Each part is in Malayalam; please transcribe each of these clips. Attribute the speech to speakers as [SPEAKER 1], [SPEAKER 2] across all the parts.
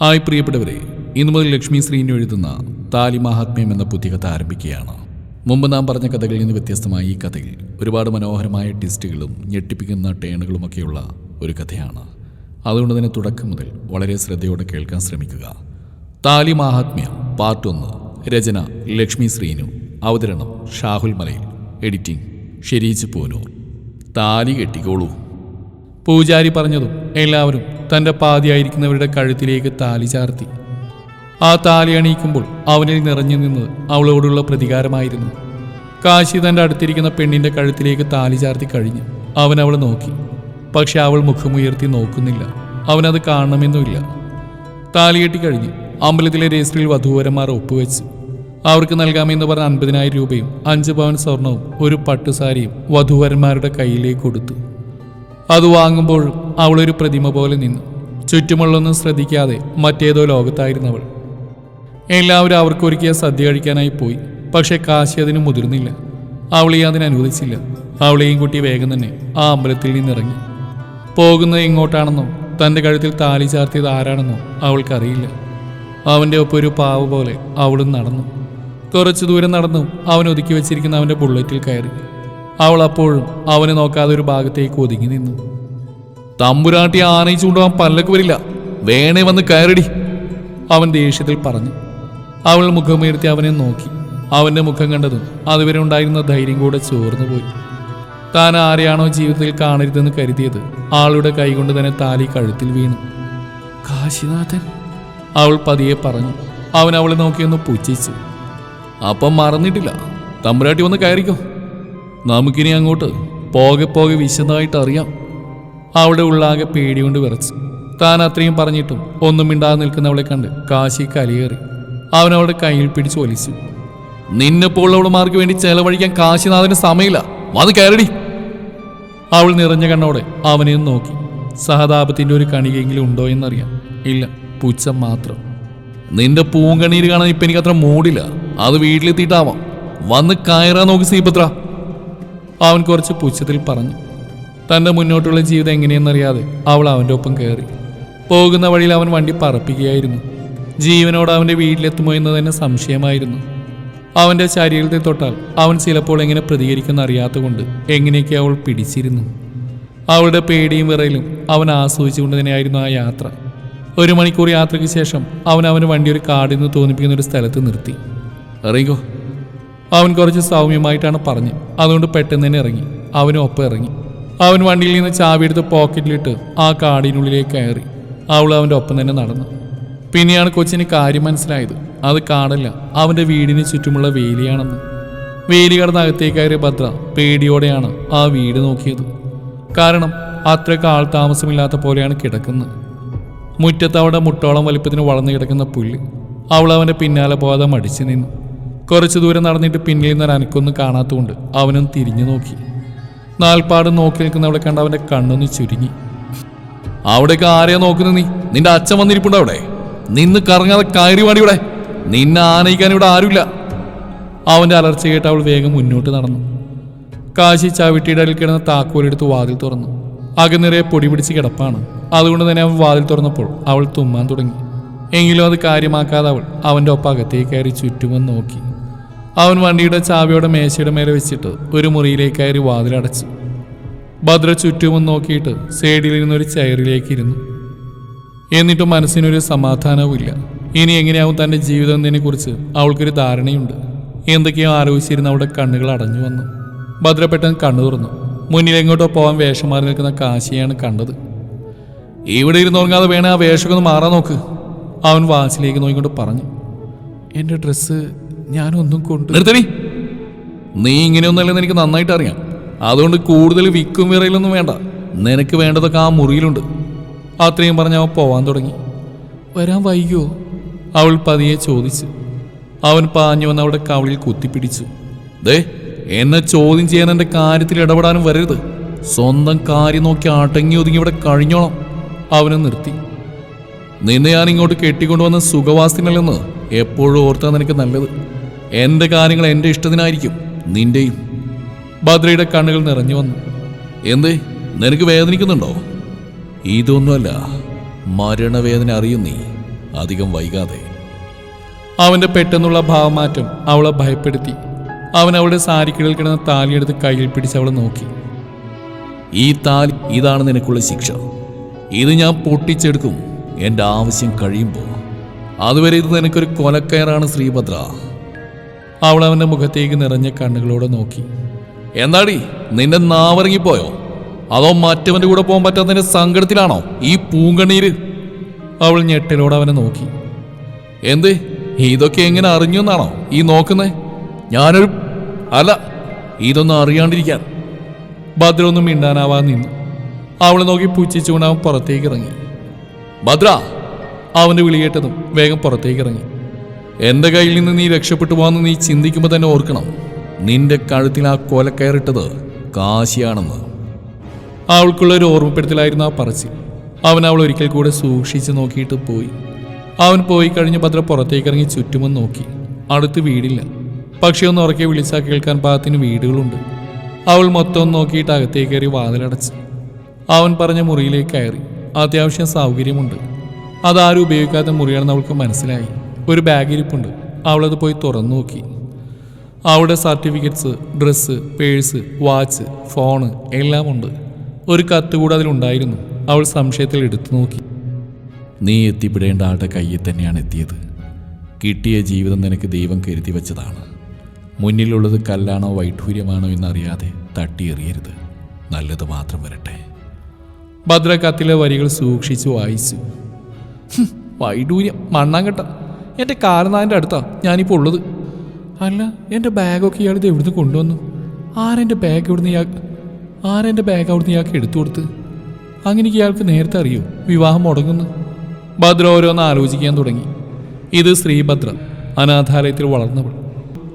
[SPEAKER 1] ഹായ് പ്രിയപ്പെട്ടവരെ ഇന്നു മുതൽ ലക്ഷ്മി ശ്രീനു എഴുതുന്ന താലി മഹാത്മ്യം എന്ന പുതിയ കഥ ആരംഭിക്കുകയാണ്. മുമ്പ് നാം പറഞ്ഞ കഥകളിൽ നിന്ന് വ്യത്യസ്തമായി ഈ കഥയിൽ ഒരുപാട് മനോഹരമായ ടിസ്റ്റുകളും ഞെട്ടിപ്പിക്കുന്ന ടേണുകളുമൊക്കെയുള്ള ഒരു കഥയാണ്. അതുകൊണ്ട് തന്നെ തുടക്കം മുതൽ വളരെ ശ്രദ്ധയോടെ കേൾക്കാൻ ശ്രമിക്കുക. താലി മഹാത്മ്യം പാർട്ട് ഒന്ന് രചന ലക്ഷ്മി ശ്രീനു അവതരണം ഷാഹുൽ മലയിൽ എഡിറ്റിംഗ് ഷെരീജ് പൂനൂർ. താലി കെട്ടിക്കോളൂ. പൂജാരി പറഞ്ഞതും എല്ലാവരും തന്റെ പാതിയായിരിക്കുന്നവരുടെ കഴുത്തിലേക്ക് താലി ചാർത്തി. ആ താലി അണിയിക്കുമ്പോൾ അവനിൽ നിറഞ്ഞു നിന്നത് അവളോടുള്ള പ്രതികാരമായിരുന്നു. കാശി തന്റെ അടുത്തിരിക്കുന്ന പെണ്ണിന്റെ കഴുത്തിലേക്ക് താലി ചാർത്തി കഴിഞ്ഞു. അവൻ അവളെ നോക്കി. പക്ഷെ അവൾ മുഖമുയർത്തി നോക്കുന്നില്ല. അവനത് കാണണമെന്നുമില്ല. താലി കെട്ടി കഴിഞ്ഞ്. അമ്പലത്തിലെ രജിസ്റ്ററിൽ വധൂവരന്മാർ ഒപ്പുവെച്ചു. അവർക്ക് നൽകാമെന്ന് പറഞ്ഞ അൻപതിനായിരം രൂപയും അഞ്ച് പവൻ സ്വർണവും ഒരു പട്ടുസാരിയും വധൂവരന്മാരുടെ കയ്യിലേക്ക് കൊടുത്തു. അത് വാങ്ങുമ്പോഴും അവളൊരു പ്രതിമ പോലെ നിന്നു. ചുറ്റുമുള്ളൊന്നും ശ്രദ്ധിക്കാതെ മറ്റേതോ ലോകത്തായിരുന്നു അവൾ. എല്ലാവരും അവർക്കൊരുക്കിയ സദ്യ കഴിക്കാനായി പോയി പക്ഷെ കാശി അതിന് മുതിർന്നില്ല. അവളെ അതിന് അനുവദിച്ചില്ല. അവളെയും കുട്ടി വേഗം തന്നെ ആ അമ്പലത്തിൽ നിന്നിറങ്ങി. പോകുന്നത് എങ്ങോട്ടാണെന്നോ തന്റെ കഴുത്തിൽ താലി ചാർത്തിയത് ആരാണെന്നോ അവൾക്കറിയില്ല. അവന്റെ ഒപ്പം ഒരു പാവ പോലെ അവളും നടന്നു. കുറച്ചു ദൂരം നടന്നു അവൻ ഒതുക്കി വെച്ചിരിക്കുന്ന അവന്റെ ബുള്ളറ്റിൽ കയറി. അവൾ അപ്പോഴും അവനെ നോക്കാതെ ഒരു ഭാഗത്തേക്ക് ഒതുങ്ങി നിന്നു. തമ്പുരാട്ടി ആനയിച്ചുകൊണ്ടുപോകാൻ പല്ലക്ക് വരില്ല. വേണേ വന്ന് കയറടി. അവൻ ദേഷ്യത്തിൽ പറഞ്ഞു. അവൾ മുഖമുയർത്തി അവനെ നോക്കി. അവന്റെ മുഖം കണ്ടതും അതുവരെ ഉണ്ടായിരുന്ന ധൈര്യം കൂടെ ചോർന്നു പോയി. താൻ ആരെയാണോ ജീവിതത്തിൽ കാണരുതെന്ന് കരുതിയത് ആളുടെ കൈകൊണ്ട് തന്നെ താലി കഴുത്തിൽ വീണു. കാശിനാഥൻ അവൾ പതിയെ പറഞ്ഞു. അവൻ അവളെ നോക്കിയൊന്ന് പുച്ഛിച്ചു. അപ്പം മറന്നിട്ടില്ല. തമ്പുരാട്ടി വന്ന് കയറിക്കോ. നമുക്കിനി അങ്ങോട്ട് പോകെ പോകെ വിശദമായിട്ട് അറിയാം അവളുടെ ഉള്ളാകെ പേടികൊണ്ട് വിറച്ചു. താൻ അത്രയും പറഞ്ഞിട്ടും ഒന്നും മിണ്ടാതെ നിൽക്കുന്നവളെ കണ്ട് കാശി കലിയേറി. അവൻ അവളുടെ കയ്യിൽ പിടിച്ച് ഒലിച്ചു. നിന്നെപ്പോലുള്ളവളുമാർക്ക് വേണ്ടി ചെലവഴിക്കാൻ കാശിനാഥന് സമയമില്ല. അത് കയറടി. അവൾ നിറഞ്ഞ കണ്ണോടെ അവനെ നോക്കി. സഹതാപത്തിന്റെ ഒരു കണികയെങ്കിലും ഉണ്ടോ എന്നറിയാം. ഇല്ല പുച്ഛം മാത്രം. നിന്റെ പൂങ്കണീര് കാണാൻ ഇപ്പൊ എനിക്ക് അത്ര മൂടില്ല. അത് വീട്ടിലെത്തിയിട്ടാവാം. വന്ന് കയറാൻ നോക്കി സീപത്ര അവൻ കുറച്ച് പുച്ഛത്തിൽ പറഞ്ഞു. തന്റെ മുന്നോട്ടുള്ള ജീവിതം എങ്ങനെയെന്നറിയാതെ അവൾ അവന്റെ ഒപ്പം കയറി പോകുന്ന വഴിയിൽ അവൻ വണ്ടി പറപ്പിക്കുകയായിരുന്നു. ജീവനോട് അവന്റെ വീട്ടിലെത്തുമോ എന്ന് തന്നെ സംശയമായിരുന്നു. അവന്റെ ശരീരത്തിൽ തൊട്ടാൽ അവൻ ചിലപ്പോൾ എങ്ങനെ പ്രതികരിക്കുന്ന അറിയാത്തതുകൊണ്ട് എങ്ങനെയൊക്കെ അവൾ പിടിച്ചിരുന്നു. അവളുടെ പേടിയും വിറയിലും അവൻ ആസ്വദിച്ചുകൊണ്ട് തന്നെയായിരുന്നു ആ യാത്ര. ഒരു മണിക്കൂർ യാത്രയ്ക്ക് ശേഷം അവൻ അവന്റെ വണ്ടി ഒരു കാടിൽ നിന്ന് തോന്നിപ്പിക്കുന്ന ഒരു സ്ഥലത്ത് നിർത്തി. ഇറങ്ങിക്കോ. അവൻ കുറച്ച് സൗമ്യമായിട്ടാണ് പറഞ്ഞു അതുകൊണ്ട് പെട്ടെന്ന് തന്നെ ഇറങ്ങി. അവനും ഒപ്പം ഇറങ്ങി. അവൻ വണ്ടിയിൽ നിന്ന് ചാവി എടുത്ത് പോക്കറ്റിലിട്ട് ആ കാടിനുള്ളിലേക്ക് കയറി. അവൾ അവന്റെ ഒപ്പം തന്നെ നടന്നു. പിന്നെയാണ് കൊച്ചിന് കാര്യം മനസ്സിലായത്. അത് കാടല്ല അവന്റെ വീടിന് ചുറ്റുമുള്ള വേലിയാണെന്ന്. വേലി കടന്ന് അകത്തേക്ക് കയറിയ ഭദ്ര പേടിയോടെയാണ് ആ വീട് നോക്കിയത്. കാരണം അത്രയ്ക്ക് ആൾ താമസമില്ലാത്ത പോലെയാണ് കിടക്കുന്നത്. മുറ്റത്ത് അവിടെ മുട്ടോളം വലിപ്പത്തിന് വളർന്നു കിടക്കുന്ന പുല്ല്. അവൾ അവന്റെ പിന്നാലെ പോകാതെ മടിച്ചു നിന്നു. കുറച്ചു ദൂരം നടന്നിട്ട് പിന്നിൽ നിന്ന് അനക്കൊന്നും കാണാത്തതുകൊണ്ട് അവനും തിരിഞ്ഞു നോക്കി. നാൽപ്പാട് നോക്കി നിൽക്കുന്ന നിൽക്കുന്നവളെ കണ്ട അവന്റെ കണ്ണൊന്ന് ചുരുങ്ങി. അവിടേക്ക് ആരെയാ നോക്കുന്നത് നീ? നിന്റെ അച്ഛൻ വന്നിരിപ്പുണ്ടോ അവിടെ. നിന്ന് കറങ്ങാതെ കയറി വാടി ഇവിടെ. നിന്നെ ആനയിക്കാൻ ഇവിടെ ആരുമില്ല. അവന്റെ അലർച്ച കേട്ട് അവൾ വേഗം മുന്നോട്ട് നടന്നു. കാശി ചവിട്ടിയുടെ അടിയിൽ കിടന്ന താക്കോലെടുത്ത് വാതിൽ തുറന്നു. അകനിറയെ പൊടി പിടിച്ച് കിടപ്പാണ്. അതുകൊണ്ട് തന്നെ അവൻ വാതിൽ തുറന്നപ്പോൾ അവൾ തുമ്മാൻ തുടങ്ങി. എങ്കിലും അത് കാര്യമാക്കാതെ അവൾ അവന്റെ ഒപ്പം അകത്തേക്ക് കയറി ചുറ്റുമെന്ന് നോക്കി. അവൻ വണ്ടിയുടെ ചാവിയുടെ മേശയുടെ മേലെ വെച്ചിട്ട് ഒരു മുറിയിലേക്ക് കയറി വാതിലടച്ചു ഭദ്ര ചുറ്റുമെന്ന് നോക്കിയിട്ട് സൈഡിലിരുന്ന ഒരു ചെയറിലേക്ക് ഇരുന്നു. എന്നിട്ടും മനസ്സിനൊരു സമാധാനവുമില്ല. ഇനി എങ്ങനെയാവും തന്റെ ജീവിതം എന്നതിനെ കുറിച്ച് അവൾക്കൊരു ധാരണയുണ്ട്. എന്തൊക്കെയോ ആലോചിച്ചിരുന്ന അവളുടെ കണ്ണുകൾ അടഞ്ഞു വന്നു. ഭദ്ര പെട്ടെന്ന് കണ്ണു തുറന്നു. മുന്നിലെങ്ങോട്ടോ പോകാൻ വേഷം മാറി നിൽക്കുന്ന കാശിയാണ് കണ്ടത്. ഇവിടെ ഇരുന്ന് ഉറങ്ങാതെ വേണേ ആ വേഷമൊക്കെ ഒന്ന് മാറാൻ നോക്ക്. അവൻ വാച്ചിലേക്ക് നോക്കിക്കൊണ്ട് പറഞ്ഞു. എന്റെ ഡ്രസ്സ് ഞാനൊന്നും കൊണ്ട് നിർത്തടി. നീ ഇങ്ങനെയൊന്നല്ലെന്ന് എനിക്ക് നന്നായിട്ട് അറിയാം അതുകൊണ്ട് കൂടുതൽ വിക്കും വിറയിലൊന്നും വേണ്ട. നിനക്ക് വേണ്ടതൊക്കെ ആ മുറിയിലുണ്ട്. അത്രയും പറഞ്ഞ് അവൻ പോവാൻ തുടങ്ങി. വരാൻ വൈകിയോ? അവൾ പതിയെ ചോദിച്ചു. അവൻ പാഞ്ഞു വന്ന് അവിടെ കവളിൽ കുത്തിപ്പിടിച്ചു. ദേ എന്നെ ചോദ്യം ചെയ്യാൻ എന്റെ കാര്യത്തിൽ ഇടപെടാനും വരരുത്. സ്വന്തം കാര്യം നോക്കി അടങ്ങി ഒതുങ്ങി ഇവിടെ കഴിഞ്ഞോണം അവനെ നിർത്തി. നിന്നെ ഞാൻ ഇങ്ങോട്ട് കെട്ടിക്കൊണ്ടുവന്ന സുഖവാസത്തിനല്ലെന്ന് എപ്പോഴും ഓർത്താൻ നിനക്ക് നല്ലത്. എന്റെ കാര്യങ്ങൾ എന്റെ ഇഷ്ടത്തിനായിരിക്കും? നിന്റെയും. ഭദ്രയുടെ കണ്ണുകൾ നിറഞ്ഞു വന്നു. എന്തേ? നിനക്ക് വേദനിക്കുന്നുണ്ടോ? ഇതൊന്നുമല്ല. മരണവേദന അറിയും നീ. അധികം വൈകാതെ.
[SPEAKER 2] അവന്റെ പെട്ടെന്നുള്ള ഭാവമാറ്റം അവളെ ഭയപ്പെടുത്തി. അവൻ അവളുടെ സാരിക്കിടയിൽ കിടന്ന താലിയെടുത്ത് കയ്യിൽ പിടിച്ച് അവളെ നോക്കി.
[SPEAKER 1] ഈ താലി ഇതാണ് നിനക്കുള്ള ശിക്ഷ. ഇത് ഞാൻ പൊട്ടിച്ചെടുക്കും. എന്റെ ആവശ്യം കഴിയുമ്പോൾ. അതുവരെ ഇത് നിനക്കൊരു കൊലക്കയറാണ് ശ്രീഭദ്ര.
[SPEAKER 2] അവൾ അവന്റെ മുഖത്തേക്ക് നിറഞ്ഞ കണ്ണുകളോടെ നോക്കി.
[SPEAKER 1] എന്താടി നിന്റെ നാവറങ്ങിപ്പോയോ? അതോ മറ്റവന്റെ കൂടെ പോകാൻ പറ്റാത്തതിന്റെ സങ്കടത്തിലാണോ ഈ പൂങ്കണ്ണീര്?
[SPEAKER 2] അവൾ ഞെട്ടലോടെ അവനെ നോക്കി.
[SPEAKER 1] എന്ത് ഇതൊക്കെ എങ്ങനെ അറിഞ്ഞു എന്നാണോ ഈ നോക്കുന്നേ? ഞാനൊരു അല്ല ഇതൊന്നും അറിയാണ്ടിരിക്കാൻ.
[SPEAKER 2] ഭദ്രൊന്നും മിണ്ടാനാവാൻ നിന്നു. അവളെ നോക്കി പുച്ഛിച്ചുകൊണ്ട് അവൻ പുറത്തേക്ക് ഇറങ്ങി.
[SPEAKER 1] ഭദ്ര
[SPEAKER 2] അവന്റെ വിളി കേട്ടതും വേഗം പുറത്തേക്ക് ഇറങ്ങി.
[SPEAKER 1] എന്റെ കയ്യിൽ നിന്ന് നീ രക്ഷപ്പെട്ടു പോകാന്ന് നീ ചിന്തിക്കുമ്പോൾ തന്നെ ഓർക്കണം. നിന്റെ കഴുത്തിൽ ആ കൊല കയറിട്ടത് കാശിയാണെന്ന്.
[SPEAKER 2] അവൾക്കുള്ള ഒരു ഓർമ്മപ്പെടുത്തലായിരുന്നു ആ പറച്ചിൽ. അവൻ അവൾ ഒരിക്കൽ കൂടെ സൂക്ഷിച്ച് നോക്കിയിട്ട് പോയി. അവൻ പോയി കഴിഞ്ഞ് ഭദ്ര പുറത്തേക്ക് ഇറങ്ങി ചുറ്റുമെന്ന് നോക്കി. അടുത്ത് വീടില്ല. പക്ഷെ ഒന്ന് ഉറക്കെ വിളിച്ചാൽ കേൾക്കാൻ പാകത്തിന് വീടുകളുണ്ട്. അവൾ മൊത്തം നോക്കിയിട്ട് അകത്തേക്ക് കയറി വാതിലടച്ച്. അവൻ പറഞ്ഞ മുറിയിലേക്ക് കയറി. അത്യാവശ്യം സൗകര്യമുണ്ട്. അതാരും ഉപയോഗിക്കാത്ത മുറിയാണെന്ന് അവൾക്ക് മനസ്സിലായി. ഒരു ബാഗ് ഇരിപ്പുണ്ട് അവളത് പോയി തുറന്നു നോക്കി. അവളുടെ certificates dress purse watch phone എല്ലാം ഉണ്ട് ഒരു കത്ത് കൂടെ അതിലുണ്ടായിരുന്നു. അവൾ സംശയത്തിൽ എടുത്തു നോക്കി.
[SPEAKER 1] നീ എത്തിപ്പെടേണ്ട ആളുടെ കയ്യിൽ തന്നെയാണ് എത്തിയത്. കിട്ടിയ ജീവിതം നിനക്ക് ദൈവം കരുതി വെച്ചതാണ്. മുന്നിലുള്ളത് കല്ലാണോ വൈഢൂര്യമാണോ എന്നറിയാതെ തട്ടിയെറിയരുത്. നല്ലത് മാത്രം വരട്ടെ.
[SPEAKER 2] ഭദ്രകത്തിലെ വരികൾ സൂക്ഷിച്ചു വായിച്ചു. വൈഡൂര്യം മണ്ണാങ്കട്ട. എന്റെ കാലനാഥന്റെ അടുത്താ ഞാനിപ്പോൾ ഉള്ളത്. അല്ല എന്റെ ബാഗൊക്കെ ഇയാൾ ഇത് എവിടുന്ന് കൊണ്ടുവന്നു? ആരെന്റെ ബാഗ് എവിടുന്ന് ഇയാൾ ആരെന്റെ ബാഗ് അവിടുന്ന് ഇയാൾക്ക് എടുത്തു കൊടുത്ത്? അങ്ങനെ ഇയാൾക്ക് നേരത്തെ അറിയോ? വിവാഹം മുടങ്ങുന്നു. ഭദ്ര ഓരോന്ന് ആലോചിക്കാൻ തുടങ്ങി. ഇത് ശ്രീഭദ്ര അനാഥാലയത്തിൽ വളർന്നവൾ.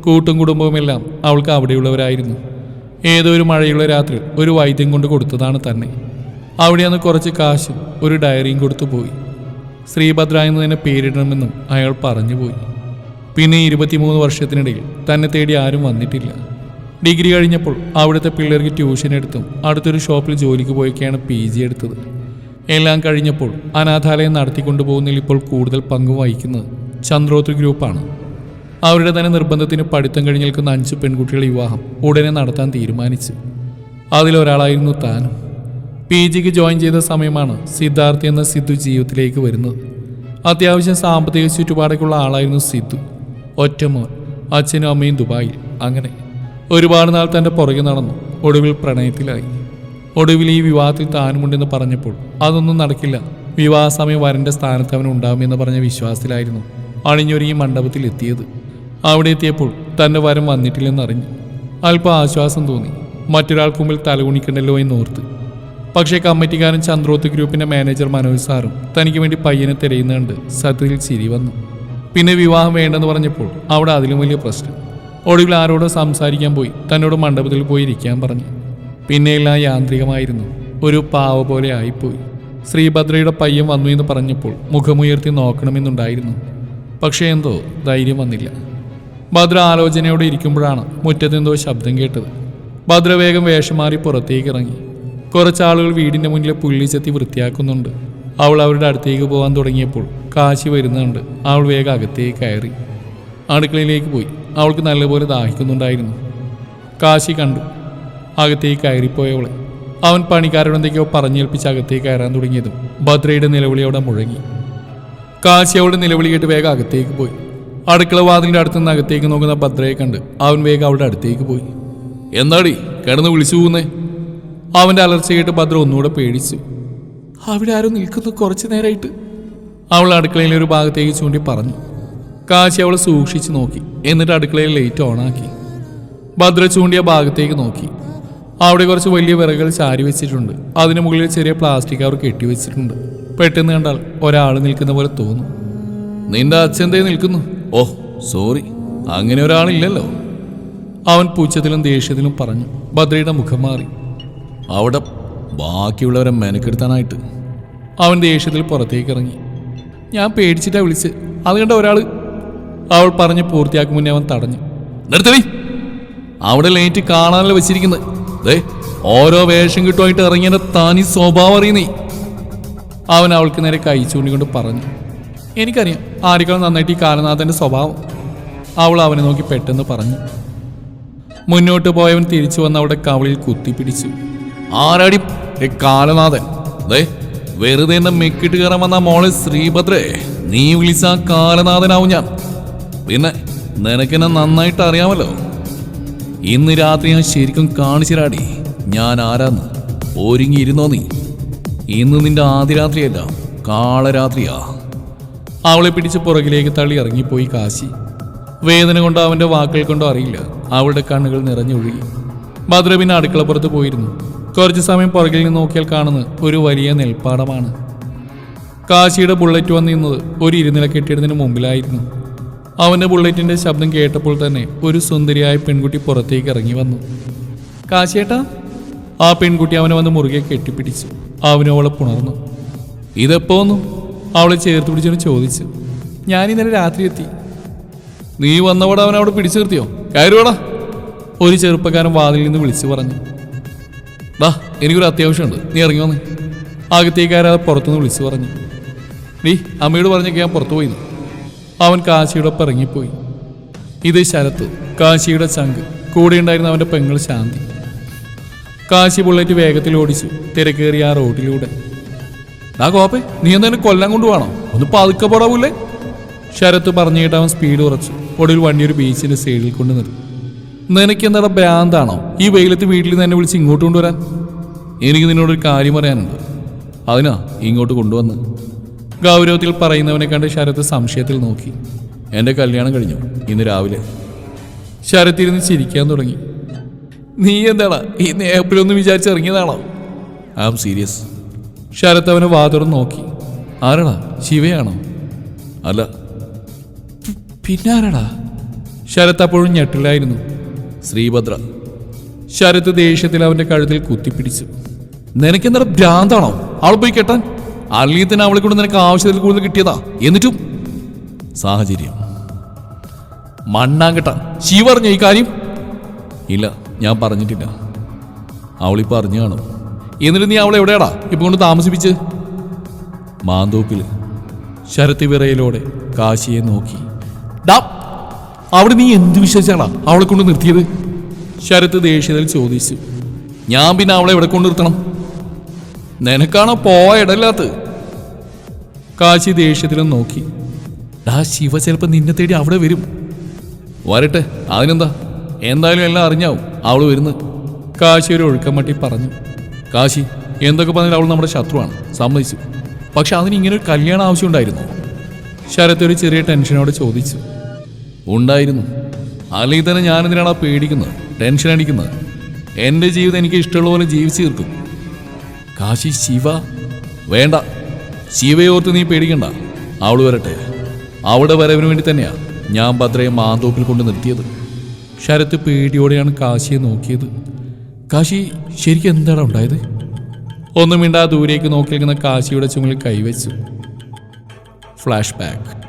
[SPEAKER 2] കൂട്ടും കുടുംബവുമെല്ലാം അവൾക്ക് അവിടെയുള്ളവരായിരുന്നു. ഏതോ ഒരു മഴയുള്ള രാത്രി ഒരു വൈദ്യം കൊണ്ട് കൊടുത്തതാണ് തന്നെ. അവിടെ അന്ന് കുറച്ച് കാശും ഒരു ഡയറിയും കൊടുത്തു പോയി. ശ്രീഭദ്ര എന്ന് തന്നെ പേരിടണമെന്നും അയാൾ പറഞ്ഞുപോയി. പിന്നെ ഇരുപത്തിമൂന്ന് വർഷത്തിനിടയിൽ തന്നെ തേടി ആരും വന്നിട്ടില്ല. ഡിഗ്രി കഴിഞ്ഞപ്പോൾ അവിടുത്തെ പിള്ളേർക്ക് ട്യൂഷൻ എടുത്തും അടുത്തൊരു ഷോപ്പിൽ ജോലിക്ക് പോയൊക്കെയാണ് പി ജി എടുത്തത്. എല്ലാം കഴിഞ്ഞപ്പോൾ അനാഥാലയം നടത്തിക്കൊണ്ടുപോകുന്നതിൽ ഇപ്പോൾ കൂടുതൽ പങ്ക് വഹിക്കുന്നത് ചന്ദ്രോത്രി ഗ്രൂപ്പാണ്. അവരുടെ തന്നെ നിർബന്ധത്തിന് പഠിത്തം കഴിഞ്ഞ് നിൽക്കുന്ന അഞ്ച് പെൺകുട്ടികളുടെ വിവാഹം ഉടനെ നടത്താൻ തീരുമാനിച്ചു. അതിലൊരാളായിരുന്നു താനും. പി ജിക്ക് ജോയിൻ ചെയ്ത സമയമാണ് സിദ്ധാർത്ഥി എന്ന സിദ്ധു ജീവിതത്തിലേക്ക് വരുന്നത്. അത്യാവശ്യം സാമ്പത്തിക ചുറ്റുപാടൊക്കെയുള്ള ആളായിരുന്നു സിദ്ധു. ഒറ്റമോൻ അച്ഛനും അമ്മയും ദുബായിൽ. അങ്ങനെ ഒരുപാട് നാൾ തന്റെ പുറകെ നടന്നു. ഒടുവിൽ പ്രണയത്തിലായി. ഒടുവിൽ ഈ വിവാഹത്തിൽ താനുമുണ്ടെന്ന് പറഞ്ഞപ്പോൾ അതൊന്നും നടക്കില്ല. വിവാഹ സമയം വരന്റെ സ്ഥാനത്ത് അവൻ ഉണ്ടാകുമെന്ന് പറഞ്ഞ വിശ്വാസത്തിലായിരുന്നു അണിഞ്ഞൊരുങ്ങി മണ്ഡപത്തിൽ എത്തിയത്. അവിടെ എത്തിയപ്പോൾ തന്റെ വരം വന്നിട്ടില്ലെന്നറിഞ്ഞു അല്പം ആശ്വാസം തോന്നി. മറ്റൊരാൾക്ക് മുമ്പിൽ തലകുണിക്കണ്ടല്ലോ എന്നോർത്ത് പക്ഷേ കമ്മിറ്റിക്കാരൻ ചന്ദ്രോത്ത് ഗ്രൂപ്പിന്റെ മാനേജർ മനോജ് സാറും തനിക്ക് വേണ്ടി പയ്യനെ തിരയുന്നുണ്ട്. സത്യത്തിൽ ചിരി വന്നു. പിന്നെ വിവാഹം വേണ്ടെന്ന് പറഞ്ഞപ്പോൾ അവിടെ അതിലും വലിയ പ്രശ്നം. ഒടുവിൽ ആരോടോ സംസാരിക്കാൻ പോയി. തന്നോട് മണ്ഡപത്തിൽ പോയി ഇരിക്കാൻ പറഞ്ഞു. പിന്നെ എല്ലാം യാന്ത്രികമായിരുന്നു. ഒരു പാവ പോലെ ആയിപ്പോയി. ശ്രീഭദ്രയുടെ പയ്യൻ വന്നു എന്ന് പറഞ്ഞപ്പോൾ മുഖമുയർത്തി നോക്കണമെന്നുണ്ടായിരുന്നു. പക്ഷേ എന്തോ ധൈര്യം വന്നില്ല. ഭദ്ര ആലോചനയോടെ ഇരിക്കുമ്പോഴാണ് മുറ്റത്തെന്തോ ശബ്ദം കേട്ടത്. ഭദ്ര വേഗം വേഷം മാറി പുറത്തേക്ക് ഇറങ്ങി. കുറച്ചാളുകൾ വീടിന്റെ മുന്നിൽ പുള്ളി ചെത്തി വൃത്തിയാക്കുന്നുണ്ട്. അവൾ അവരുടെ അടുത്തേക്ക് പോകാൻ തുടങ്ങിയപ്പോൾ കാശി വരുന്നുണ്ട്. അവൾ വേഗം അകത്തേക്ക് കയറി. അടുക്കളയിലേക്ക് പോയി. അവൾക്ക് നല്ലപോലെ ദാഹിക്കുന്നുണ്ടായിരുന്നു. കാശി കണ്ടു. അകത്തേക്ക് കയറിപ്പോയവളെ. അവൻ പണിക്കാരോടെന്തൊക്കെയോ പറഞ്ഞേൽപ്പിച്ച് അകത്തേക്ക് കയറാൻ തുടങ്ങിയതും ഭദ്രയുടെ നിലവിളിയോടെ മുഴങ്ങി. കാശി അവളുടെ നിലവിളി കേട്ട് വേഗം അകത്തേക്ക് പോയി. അടുക്കള വാതിലിന്റെ അടുത്ത് നിന്ന് അകത്തേക്ക് നോക്കുന്ന ഭദ്രയെ കണ്ട് അവൻ വേഗം അവളുടെ അടുത്തേക്ക് പോയി.
[SPEAKER 1] എന്താടി കിടന്ന് വിളിച്ചു പോകുന്നേ
[SPEAKER 2] അവന്റെ അലർച്ച കേട്ട് ഭദ്ര ഒന്നുകൂടെ പേടിച്ചു. അവിടെ ആരും നിൽക്കുന്നു കുറച്ചു നേരമായിട്ട് അവൾ അടുക്കളയിലെ ഒരു ഭാഗത്തേക്ക് ചൂണ്ടി പറഞ്ഞു. കാശി അവളെ സൂക്ഷിച്ചു നോക്കി എന്നിട്ട് അടുക്കളയിൽ ലൈറ്റ് ഓണാക്കി ഭദ്ര ചൂണ്ടിയ ഭാഗത്തേക്ക് നോക്കി. അവിടെ കുറച്ച് വലിയ വിറകൾ ചാരി വെച്ചിട്ടുണ്ട്. അതിന് മുകളിൽ ചെറിയ പ്ലാസ്റ്റിക് അവർ കെട്ടി വെച്ചിട്ടുണ്ട്. പെട്ടെന്ന് കണ്ടാൽ ഒരാൾ നിൽക്കുന്ന പോലെ തോന്നും.
[SPEAKER 1] നിന്റെ അച്ഛൻ നിൽക്കുന്നു. Oh sorry. അങ്ങനെ ഒരാളില്ലല്ലോ.
[SPEAKER 2] അവൻ പൂച്ചത്തിലും ദേഷ്യത്തിലും പറഞ്ഞു. ഭദ്രയുടെ മുഖം മാറി.
[SPEAKER 1] അവിടെ ബാക്കിയുള്ളവരെ മെനക്കെടുത്താനായിട്ട്.
[SPEAKER 2] അവൻ ദേഷ്യത്തിൽ പുറത്തേക്ക് ഇറങ്ങി ഞാൻ പേടിച്ചിട്ടാ വിളിച്ച്. അത് കണ്ട ഒരാൾ അവൾ പറഞ്ഞ് പൂർത്തിയാക്കും മുന്നേ അവൻ തടഞ്ഞു.
[SPEAKER 1] നിർത്തി അവിടെ ലൈറ്റ് കാണാനല്ലേ വെച്ചിരിക്കുന്നത്. ഓരോ വേഷം കിട്ടുമായിട്ട് ഇറങ്ങിയതിന്റെ താനി സ്വഭാവം അറിയുന്നേ.
[SPEAKER 2] അവൻ അവൾക്ക് നേരെ കൈ ചൂണ്ടിക്കൊണ്ട് പറഞ്ഞു. എനിക്കറിയാം ആരെക്കാളും നന്നായിട്ട് ഈ കാലനാഥന്റെ സ്വഭാവം. അവൾ അവനെ നോക്കി പെട്ടെന്ന് പറഞ്ഞു. മുന്നോട്ട് പോയവൻ തിരിച്ചു വന്ന് അവിടെ കവളിൽ കുത്തിപ്പിടിച്ചു
[SPEAKER 1] ആരാടി? കാലനാഥൻ. ദേ വെറുതെ എന്നെ മെക്കിട്ട് കയറാൻ വന്ന മോളെ ശ്രീഭദ്രേ നീ വിളിച്ച കാലനാഥനാവും ഞാൻ. പിന്നെ നിനക്കെന്നെ നന്നായിട്ട് അറിയാമല്ലോ. ഇന്ന് രാത്രി ഞാൻ ശരിക്കും കാണിച്ചിരാടി ഞാൻ ആരാന്ന്. ഒരുങ്ങിയിരുന്നോ നീ? ഇന്ന് നിന്റെ ആദ്യ രാത്രിയല്ല കാളരാത്രിയാ.
[SPEAKER 2] അവളെ പിടിച്ച് പുറകിലേക്ക് തള്ളി ഇറങ്ങിപ്പോയി കാശി. വേദന കൊണ്ടോ അവന്റെ വാക്കുകൾ കൊണ്ടോ അറിയില്ല. അവളുടെ കണ്ണുകൾ നിറഞ്ഞൊഴുകി. ഭദ്ര പിന്നെ അടുക്കളപ്പുറത്ത് പോയിരുന്നു. കുറച്ചു സമയം പുറകിൽ നിന്ന് നോക്കിയാൽ കാണുന്നത് ഒരു വലിയ നെൽപ്പാടമാണ്. കാശിയുടെ ബുള്ളറ്റ് വന്ന് നിന്നത് ഒരു ഇരുനില കെട്ടിടത്തിന് മുമ്പിലായിരുന്നു. അവന്റെ ബുള്ളറ്റിന്റെ ശബ്ദം കേട്ടപ്പോൾ തന്നെ ഒരു സുന്ദരിയായ പെൺകുട്ടി പുറത്തേക്ക് ഇറങ്ങി വന്നു. കാശിയേട്ടാ. ആ പെൺകുട്ടി അവനെ വന്ന് മുറുകെ കെട്ടിപ്പിടിച്ചു. അവനവളെ പുണർന്നു. ഇതെപ്പോന്നു അവളെ ചേർത്ത് പിടിച്ചവന് ചോദിച്ചു. ഞാൻ ഇന്നലെ രാത്രി എത്തി.
[SPEAKER 1] നീ വന്നവിടെ അവൻ പിടിച്ചു നിർത്തിയോ? കയറുവാടാ
[SPEAKER 2] ഒരു ചെറുപ്പക്കാരൻ വാതിൽ നിന്ന് വിളിച്ചു പറഞ്ഞു.
[SPEAKER 1] ഡാ എനിക്കൊരു അത്യാവശ്യമുണ്ട്. നീ ഇറങ്ങി വന്നേ.
[SPEAKER 2] ആകത്തേക്കാരെ പുറത്തുനിന്ന് വിളിച്ചു പറഞ്ഞു.
[SPEAKER 1] നീ അമ്മയോട് പറഞ്ഞൊക്കെ ഞാൻ പുറത്തു പോയിന്നു
[SPEAKER 2] അവൻ കാശിയോടൊപ്പം ഇറങ്ങിപ്പോയി. ഇത് ശരത്ത് കാശിയുടെ ചങ്ക് കൂടെ ഉണ്ടായിരുന്ന അവന്റെ പെങ്ങൾ ശാന്തി. കാശി ബുള്ളറ്റ് വേഗത്തിൽ ഓടിച്ചു തിരക്കേറിയ ആ റോഡിലൂടെ.
[SPEAKER 1] ഡാ കോപ്പേ നീ എന്തായാലും കൊല്ലം കൊണ്ടുപോകണോ? ഒന്ന് പതുക്കെ പോടാവൂല്ലേ?
[SPEAKER 2] ശരത്ത് പറഞ്ഞിട്ട് അവൻ സ്പീഡ് കുറച്ചു. ഒടുവിൽ വണ്ടി ഒരു ബീച്ചിന്റെ സൈഡിൽ കൊണ്ട് നിർത്തി. നിനക്ക് എന്താ ഭ്രാന്താണോ? ഈ വെയിലത്ത് വീട്ടിൽ നിന്ന് എന്നെ വിളിച്ച് ഇങ്ങോട്ട് കൊണ്ടുവരാൻ?
[SPEAKER 1] എനിക്ക് നിന്നോടൊരു കാര്യം പറയാനുണ്ട്. അതിനാ ഇങ്ങോട്ട് കൊണ്ടുവന്ന്.
[SPEAKER 2] ഗൗരവത്തിൽ പറയുന്നവനെ കണ്ട് ശരത്ത് സംശയത്തിൽ നോക്കി.
[SPEAKER 1] എന്റെ കല്യാണം കഴിഞ്ഞു ഇന്ന് രാവിലെ.
[SPEAKER 2] ശരത്തിരുന്ന് ചിരിക്കാൻ തുടങ്ങി. നീ എന്താടാ ഈ ഒന്ന് വിചാരിച്ചിറങ്ങിയതാണോ
[SPEAKER 1] ഐ ആം സീരിയസ്
[SPEAKER 2] ശരത്ത് അവനെ വാതുറന്ന് നോക്കി. ആരാടാ ശിവയാണോ?
[SPEAKER 1] അല്ല.
[SPEAKER 2] പിന്നാരടാ? ശരത്ത് അപ്പോഴും ഞെട്ടിലായിരുന്നു.
[SPEAKER 1] ശ്രീഭദ്ര.
[SPEAKER 2] ശരത് ദേഷ്യത്തിൽ അവന്റെ കഴുത്തിൽ കുത്തിപ്പിടിച്ചു. നിനക്കെന്താ ഭ്രാന്താണോ? അവൾ പോയി കേട്ടാൻ? അല്ലെങ്കിൽ അവളെ കൊണ്ട് നിനക്ക് ആവശ്യത്തിൽ കൂടുതൽ കിട്ടിയതാ. എന്നിട്ടും?
[SPEAKER 1] സാഹചര്യം.
[SPEAKER 2] മണ്ണാങ്കട്ട. ശിവ പറഞ്ഞ ഈ കാര്യം?
[SPEAKER 1] ഇല്ല ഞാൻ പറഞ്ഞിട്ടില്ല. അവളിപ്പോൾ അറിഞ്ഞു കാണും.
[SPEAKER 2] എന്നിട്ട് നീ അവളെ എവിടെയാടാ? ഇപ്പൊ കൊണ്ട് താമസിപ്പിച്ച്?
[SPEAKER 1] മാന്തോപ്പിൽ
[SPEAKER 2] ശരത്തി വിറയിലോടെ കാശിയെ നോക്കി. ഡാ അവിടെ നീ എന്ത് വിശ്വസിച്ചാണാ അവളെ കൊണ്ട് നിർത്തിയത്? ശരത്ത് ദേഷ്യതയിൽ ചോദിച്ചു.
[SPEAKER 1] ഞാൻ പിന്നെ അവളെ എവിടെ കൊണ്ട് നിർത്തണം?
[SPEAKER 2] നിനക്കാണോ പോയ ഇടല്ലാത്ത കാശി ദേഷ്യത്തിലും നോക്കി. ഡാ ശിവ ചിലപ്പോ നിന്നെ തേടി അവിടെ വരും.
[SPEAKER 1] വരട്ടെ അതിനെന്താ? എന്തായാലും എല്ലാം അറിഞ്ഞാവും അവൾ വരുന്നത്.
[SPEAKER 2] കാശി ഒരു ഒഴുക്കം മട്ടി പറഞ്ഞു.
[SPEAKER 1] കാശി എന്തൊക്കെ പറഞ്ഞാൽ അവൾ നമ്മുടെ ശത്രുവാണ്. സമ്മതിച്ചു.
[SPEAKER 2] പക്ഷെ അതിന് ഇങ്ങനെ ഒരു കല്യാണം ആവശ്യമുണ്ടായിരുന്നു ശരത്ത് ഒരു ചെറിയ ടെൻഷനോടെ ചോദിച്ചു.
[SPEAKER 1] ഉണ്ടായിരുന്നു. അല്ലെങ്കിൽ തന്നെ ഞാൻ എന്തിനാണ് ആ പേടിക്കുന്നത്? ടെൻഷൻ അടിക്കുന്നത്? എന്റെ ജീവിതം എനിക്ക് ഇഷ്ടമുള്ള പോലെ ജീവിച്ചു തീർക്കും.
[SPEAKER 2] കാശി ശിവ.
[SPEAKER 1] വേണ്ട. ശിവയോർത്ത് നീ പേടിക്കണ്ട. അവൾ വരട്ടെ. അവിടെ വരവിന് വേണ്ടി തന്നെയാ ഞാൻ ഭദ്രയെ മാന്തോപ്പിൽ കൊണ്ട് നിർത്തിയത്.
[SPEAKER 2] ശരത്ത് പേടിയോടെയാണ് കാശിയെ നോക്കിയത്. കാശി ശരിക്കും എന്താണ് ഉണ്ടായത്? ഒന്നും മിണ്ടാ ദൂരേക്ക് നോക്കി നിൽക്കുന്ന കാശിയുടെ ചുമലിൽ കൈവച്ചു. ഫ്ലാഷ് ബാക്ക്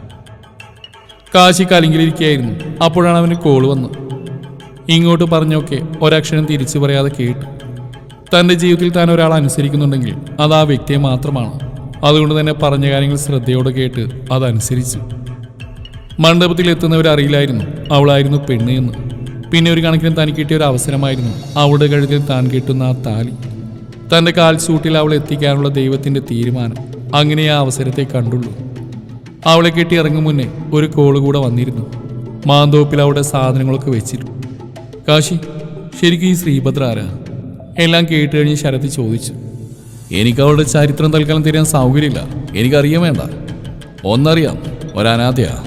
[SPEAKER 2] കാശി കലിങ്കിലിരിക്കുകയായിരുന്നു അപ്പോഴാണ് അവന് കോൾ വന്നത്. ഇങ്ങോട്ട് പറഞ്ഞൊക്കെ ഒരക്ഷരം തിരിച്ചു പറയാതെ കേട്ടു. തന്റെ ജീവിതത്തിൽ താൻ ഒരാൾ അനുസരിക്കുന്നുണ്ടെങ്കിൽ അത് ആ വ്യക്തിയെ മാത്രമാണ്. അതുകൊണ്ട് തന്നെ പറഞ്ഞ കാര്യങ്ങൾ ശ്രദ്ധയോടെ കേട്ട് അതനുസരിച്ചു. മണ്ഡപത്തിൽ എത്തുന്നവരറിയില്ലായിരുന്നു അവളായിരുന്നു പെണ്ണ് എന്ന്. പിന്നെ ഒരു കണക്കിന് തനിക്ക് കിട്ടിയ ഒരു അവസരമായിരുന്നു അവളുടെ കഴുത്തിൽ താൻ കിട്ടുന്ന ആ താലി. തന്റെ കാൽച്ചൂട്ടിൽ അവൾ എത്തിക്കാനുള്ള ദൈവത്തിന്റെ തീരുമാനം. അങ്ങനെ ആ അവസരത്തെ കണ്ടുള്ളൂ. അവളെ കെട്ടി ഇറങ്ങും മുന്നേ ഒരു കോൾ കൂടെ വന്നിരുന്നു. മാന്തോപ്പിൽ അവളുടെ സാധനങ്ങളൊക്കെ വെച്ചിരുന്നു. കാശി ശരിക്കും ഈ ശ്രീഭദ്ര ആരാ? എല്ലാം കേട്ട് കഴിഞ്ഞ് ശരത്ത് ചോദിച്ചു.
[SPEAKER 1] എനിക്ക് അവളുടെ ചരിത്രം തൽക്കാലം തരാൻ സൗകര്യമില്ല. എനിക്കറിയാൻ വേണ്ട. ഒന്നറിയാം ഒരനാഥയാ.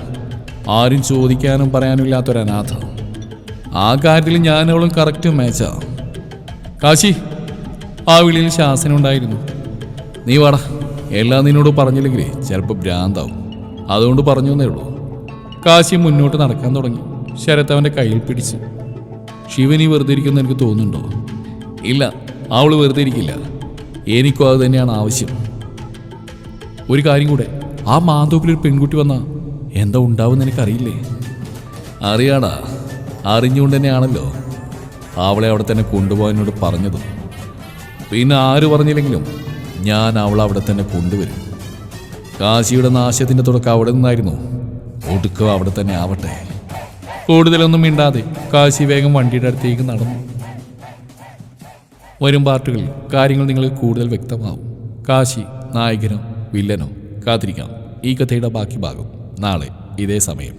[SPEAKER 1] ആരും ചോദിക്കാനും പറയാനും ഇല്ലാത്തൊരനാഥ ആ കാര്യത്തിൽ ഞാൻ അവളും കറക്റ്റ് മാച്ചാ
[SPEAKER 2] കാശി ആ വിളിയിൽ ശാസനം ഉണ്ടായിരുന്നു.
[SPEAKER 1] നീ വാടാ. എല്ലാം നിന്നോട് പറഞ്ഞില്ലെങ്കിൽ ചിലപ്പോൾ ഭ്രാന്താവും. അതുകൊണ്ട് പറഞ്ഞു എന്നേ ഉള്ളൂ.
[SPEAKER 2] കാശി മുന്നോട്ട് നടക്കാൻ തുടങ്ങി. ശരത്ത് അവന്റെ കയ്യിൽ പിടിച്ച്
[SPEAKER 1] ശിവനി വെറുതെ ഇരിക്കുന്ന എനിക്ക് തോന്നുന്നുണ്ടോ? ഇല്ല അവൾ വെറുതെ ഇരിക്കില്ല. എനിക്കും അത് തന്നെയാണ് ആവശ്യം.
[SPEAKER 2] ഒരു കാര്യം കൂടെ ആ മാന്തോപ്പിൽ ഒരു പെൺകുട്ടി വന്നാൽ എന്താ ഉണ്ടാവും എനിക്കറിയില്ലേ?
[SPEAKER 1] അറിയാടാ അറിഞ്ഞുകൊണ്ട് തന്നെയാണല്ലോ അവളെ അവിടെ തന്നെ കൊണ്ടുപോകാനോട് പറഞ്ഞതും. പിന്നെ ആര് പറഞ്ഞില്ലെങ്കിലും ഞാൻ അവളെ അവിടെ തന്നെ കൊണ്ടുവരും. കാശിയുടെ നാശത്തിന്റെ തുടക്കം അവിടെ നിന്നായിരുന്നു. ഒടുക്കം അവിടെ തന്നെ ആവട്ടെ.
[SPEAKER 2] കൂടുതലൊന്നും മിണ്ടാതെ കാശി വേഗം വണ്ടിയുടെ അടുത്തേക്ക് നടന്നു. വരും പാർട്ടുകളിൽ കാര്യങ്ങൾ നിങ്ങൾക്ക് കൂടുതൽ വ്യക്തമാവും. കാശി നായകനോ വില്ലനോ കാത്തിരിക്കാം. ഈ കഥയുടെ ബാക്കി ഭാഗം നാളെ ഇതേ സമയം.